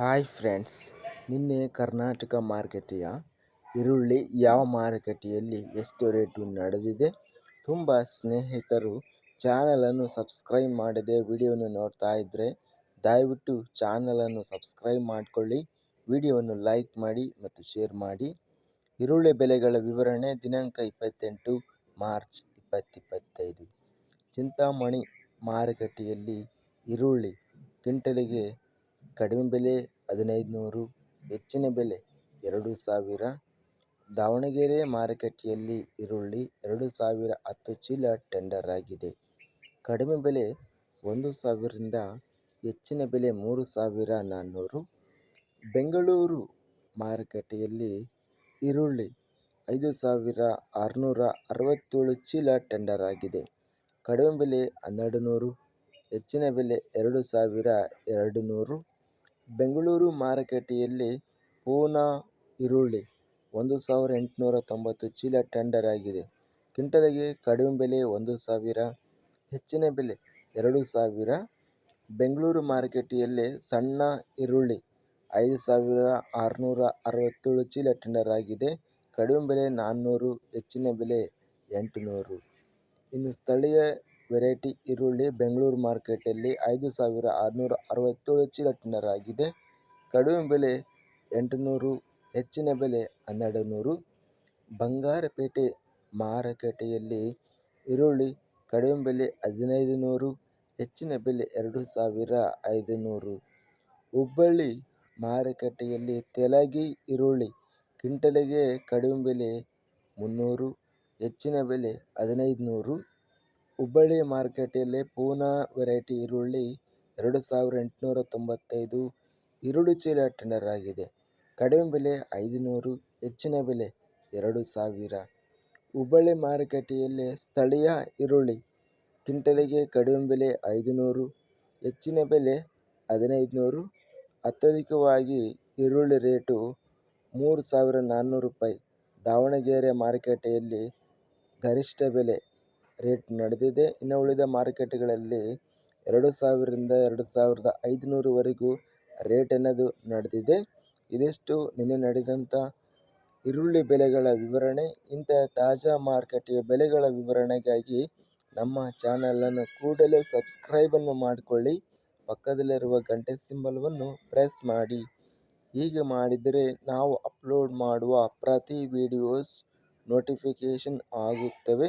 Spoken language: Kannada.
ಹಾಯ್ ಫ್ರೆಂಡ್ಸ್, ನಿನ್ನೆ ಕರ್ನಾಟಕ ಮಾರುಕಟ್ಟೆಯ ಈರುಳ್ಳಿ ಯಾವ ಮಾರುಕಟ್ಟೆಯಲ್ಲಿ ಎಷ್ಟು ರೇಟು ನಡೆದಿದೆ? ತುಂಬ ಸ್ನೇಹಿತರು ಚಾನಲನ್ನು ಸಬ್ಸ್ಕ್ರೈಬ್ ಮಾಡದೆ ವಿಡಿಯೋವನ್ನು ನೋಡ್ತಾ ಇದ್ದರೆ ದಯವಿಟ್ಟು ಚಾನಲನ್ನು ಸಬ್ಸ್ಕ್ರೈಬ್ ಮಾಡಿಕೊಳ್ಳಿ, ವಿಡಿಯೋವನ್ನು ಲೈಕ್ ಮಾಡಿ ಮತ್ತು ಶೇರ್ ಮಾಡಿ. ಈರುಳ್ಳಿ ಬೆಲೆಗಳ ವಿವರಣೆ ದಿನಾಂಕ ಇಪ್ಪತ್ತೆಂಟು ಮಾರ್ಚ್ ಇಪ್ಪತ್ತಿಪ್ಪತ್ತೈದು. ಚಿಂತಾಮಣಿ ಮಾರುಕಟ್ಟೆಯಲ್ಲಿ ಈರುಳ್ಳಿ ಕ್ವಿಂಟಲಿಗೆ ಕಡಿಮೆ ಬೆಲೆ ಹದಿನೈದು ನೂರು ಹೆಚ್ಚಿನ ಬೆಲೆ ಎರಡು ಸಾವಿರ. ದಾವಣಗೆರೆ ಮಾರುಕಟ್ಟೆಯಲ್ಲಿ ಈರುಳ್ಳಿ ಎರಡು ಸಾವಿರ ಹತ್ತು ಚೀಲ ಟೆಂಡರ್ ಆಗಿದೆ. ಕಡಿಮೆ ಬೆಲೆ ಒಂದು ಸಾವಿರದಿಂದ ಹೆಚ್ಚಿನ ಬೆಲೆ ಮೂರು ಸಾವಿರ ನಾನ್ನೂರು. ಬೆಂಗಳೂರು ಮಾರುಕಟ್ಟೆಯಲ್ಲಿ ಈರುಳ್ಳಿ ಐದು ಸಾವಿರ ಆರುನೂರ ಅರವತ್ತೇಳು ಚೀಲ ಟೆಂಡರ್ ಆಗಿದೆ. ಕಡಿಮೆ ಬೆಲೆ ಹನ್ನೆರಡು ನೂರು ಹೆಚ್ಚಿನ ಬೆಲೆ ಎರಡು ಸಾವಿರ ಎರಡು ನೂರು ಬೆಂಗಳೂರು ಮಾರುಕಟ್ಟೆಯಲ್ಲಿ ಪೂನಾ ಈರುಳ್ಳಿ, ಒಂದು ಸಾವಿರ ಎಂಟುನೂರ ತೊಂಬತ್ತು ಚೀಲ ಟೆಂಡರ್ ಆಗಿದೆ. ಕ್ವಿಂಟಲಿಗೆ ಕಡಿಮೆ ಬೆಲೆ ಒಂದು ಸಾವಿರ, ಹೆಚ್ಚಿನ ಬೆಲೆ ಎರಡು ಸಾವಿರ. ಬೆಂಗಳೂರು ಮಾರುಕಟ್ಟೆಯಲ್ಲಿ ಸಣ್ಣ ಈರುಳ್ಳಿ, ಐದು ಸಾವಿರ ಆರುನೂರ ಅರವತ್ತೇಳು ಚೀಲ ಟೆಂಡರ್ ಆಗಿದೆ. ಕಡಿಮೆ ಬೆಲೆ ನಾನ್ನೂರು, ಹೆಚ್ಚಿನ ಬೆಲೆ ಎಂಟುನೂರು. ಇನ್ನು ಸ್ಥಳೀಯ ವೆರೈಟಿ ಈರುಳ್ಳಿ ಬೆಂಗಳೂರು ಮಾರ್ಕೆಟಲ್ಲಿ ಐದು ಸಾವಿರ ಆರುನೂರ ಅರವತ್ತೇಳು ಚೀಲ ಟೆಂಡರ್ ಆಗಿದೆ ಕಡಿಮೆ ಬೆಲೆ ಎಂಟುನೂರು, ಹೆಚ್ಚಿನ ಬೆಲೆ ಹನ್ನೆರಡು ನೂರು ಬಂಗಾರಪೇಟೆ ಮಾರುಕಟ್ಟೆಯಲ್ಲಿ ಈರುಳ್ಳಿ ಕಡಿಮೆ ಬೆಲೆ ಹದಿನೈದು ನೂರು ಹೆಚ್ಚಿನ ಬೆಲೆ ಎರಡು ಸಾವಿರ ಐದು ನೂರು ಹುಬ್ಬಳ್ಳಿ ಮಾರುಕಟ್ಟೆಯಲ್ಲಿ ತೆಲಗಿ ಈರುಳ್ಳಿ ಕ್ವಿಂಟಲಿಗೆ ಕಡಿಮೆ ಬೆಲೆ ಮುನ್ನೂರು, ಹೆಚ್ಚಿನ ಬೆಲೆ ಹದಿನೈದು ನೂರು ಹುಬ್ಬಳ್ಳಿ ಮಾರ್ಕೆಟಲ್ಲಿ ಪೂನಾ ವೆರೈಟಿ ಈರುಳ್ಳಿ ಎರಡು ಸಾವಿರ ಎಂಟುನೂರ ತೊಂಬತ್ತೈದು ಈರುಳ್ಳಿ ಚೀಲ ಟೆಂಡರ್ ಆಗಿದೆ. ಕಡಿಮೆ ಬೆಲೆ ಐದುನೂರು, ಹೆಚ್ಚಿನ ಬೆಲೆ ಎರಡು ಸಾವಿರ. ಹುಬ್ಬಳ್ಳಿ ಮಾರುಕಟ್ಟೆಯಲ್ಲಿ ಸ್ಥಳೀಯ ಈರುಳ್ಳಿ ಕ್ವಿಂಟಲಿಗೆ ಕಡಿಮೆ ಬೆಲೆ ಐದು ನೂರು ಹೆಚ್ಚಿನ ಬೆಲೆ ಹದಿನೈದು ನೂರು ಅತ್ಯಧಿಕವಾಗಿ ಈರುಳ್ಳಿ ರೇಟು ಮೂರು ಸಾವಿರ ನಾನ್ನೂರು ರೂಪಾಯಿ. ದಾವಣಗೆರೆ ಮಾರುಕಟ್ಟೆಯಲ್ಲಿ ಗರಿಷ್ಠ ಬೆಲೆ ರೇಟ್ ನಡೆದಿದೆ. ಇನ್ನು ಉಳಿದ ಮಾರುಕಟ್ಟೆಗಳಲ್ಲಿ ಎರಡು ಸಾವಿರದಿಂದ ಎರಡು ಸಾವಿರದ ಐದುನೂರವರೆಗೂ ರೇಟ್ ಅನ್ನೋದು ನಡೆದಿದೆ. ಇದಿಷ್ಟು ನಿನ್ನೆ ನಡೆದಂಥ ಈರುಳ್ಳಿ ಬೆಲೆಗಳ ವಿವರಣೆ. ಇಂಥ ತಾಜಾ ಮಾರುಕಟ್ಟೆಯ ಬೆಲೆಗಳ ವಿವರಣೆಗಾಗಿ ನಮ್ಮ ಚಾನಲನ್ನು ಕೂಡಲೇ ಸಬ್ಸ್ಕ್ರೈಬನ್ನು ಮಾಡಿಕೊಳ್ಳಿ. ಪಕ್ಕದಲ್ಲಿರುವ ಗಂಟೆ ಸಿಂಬಲ್ವನ್ನು ಪ್ರೆಸ್ ಮಾಡಿ. ಹೀಗೆ ಮಾಡಿದರೆ ನಾವು ಅಪ್ಲೋಡ್ ಮಾಡುವ ಪ್ರತಿ ವಿಡಿಯೋಸ್ ನೋಟಿಫಿಕೇಷನ್ ಆಗುತ್ತವೆ.